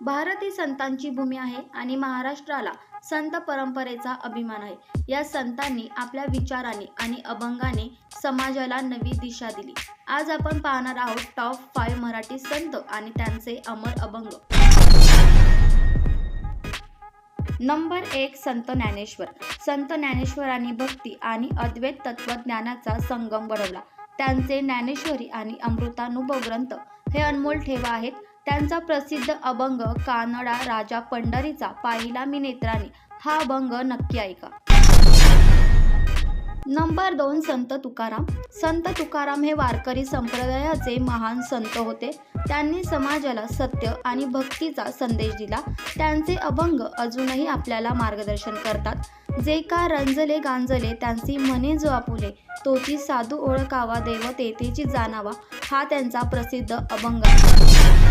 भारत ही संतांची भूमी आहे आणि महाराष्ट्राला संत परंपरेचा अभिमान आहे. या संतांनी आपल्या विचाराने आणि अभंगाने समाजाला नवी दिशा दिली. आज आपण पाहणार आहोत टॉप फाईव्ह मराठी संत आणि त्यांचे अमर अभंग. नंबर एक संत ज्ञानेश्वर. संत ज्ञानेश्वरांनी भक्ती आणि अद्वैत तत्वज्ञानाचा संगम घडवला. त्यांचे ज्ञानेश्वरी आणि अमृतानुभव ग्रंथ हे अनमोल ठेवा आहेत. त्यांचा प्रसिद्ध अभंग कानडा राजा पंढरीचा पाहिला मी नेत्राने. हा अभंग नक्की ऐका. नंबर दोन संत तुकाराम. संत तुकाराम हे वारकरी संप्रदायाचे महान संत होते. त्यांनी समाजाला सत्य आणि भक्तीचा संदेश दिला. त्यांचे अभंग अजूनही आपल्याला मार्गदर्शन करतात. जे का रंजले गांजले त्यांची मने जो आपुले तोची साधू ओळखावा देव तेथेची जाणावा हा त्यांचा प्रसिद्ध अभंग आहे.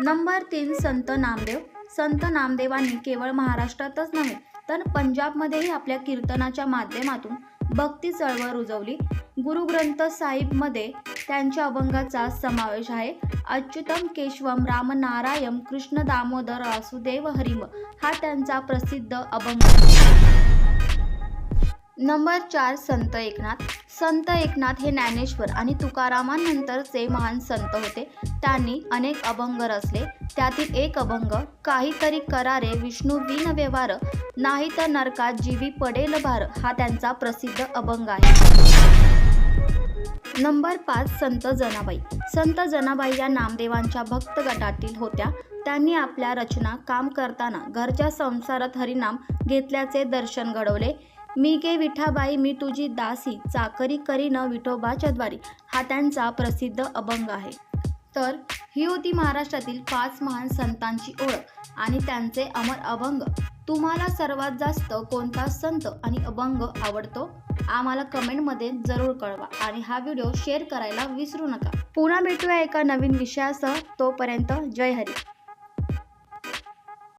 नंबर तीन संत नामदेव. संत नामदेवांनी केवळ महाराष्ट्रातच नव्हे तर पंजाबमध्येही आपल्या कीर्तनाच्या माध्यमातून भक्ती चळवळ रुजवली. गुरुग्रंथ साहिबमध्ये त्यांच्या अभंगाचा समावेश आहे. अच्युतम केशवम राम नारायण कृष्ण दामोदर वासुदेव हरिम हा त्यांचा प्रसिद्ध अभंग. नंबर चार संत एकनाथ. संत एकनाथ हे ज्ञानेश्वर आणि तुकारामांनंतरचे महान संत होते. त्यांनी अनेक अभंग रचले. त्यातील एक अभंग काहीतरी करारे विष्णू विन व्यवहार नाही तर नरकात जीवी पडेल भार हा त्यांचा प्रसिद्ध अभंग आहे. नंबर पाच संत जनाबाई. संत जनाबाई या नामदेवांच्या भक्त गटातील होत्या. त्यांनी आपल्या रचना काम करताना घरच्या संसारात हरिनाम घेतल्याचे दर्शन घडवले. मी गे विठाबाई मी तुझी दासी चाकरी करीन विठोबाच्या द्वारी. हा त्यांचा प्रसिद्ध अभंग आहे. तर ही होती महाराष्ट्रातील पाच महान संतांची ओळख आणि त्यांचे अमर अभंग. तुम्हाला सर्वात जास्त कोणता संत आणि अभंग आवडतो? आम्हाला कमेंटमध्ये जरूर कळवा आणि हा व्हिडिओ शेअर करायला विसरू नका. पुन्हा भेटूया एका नवीन विषयासह. तोपर्यंत जय हरी.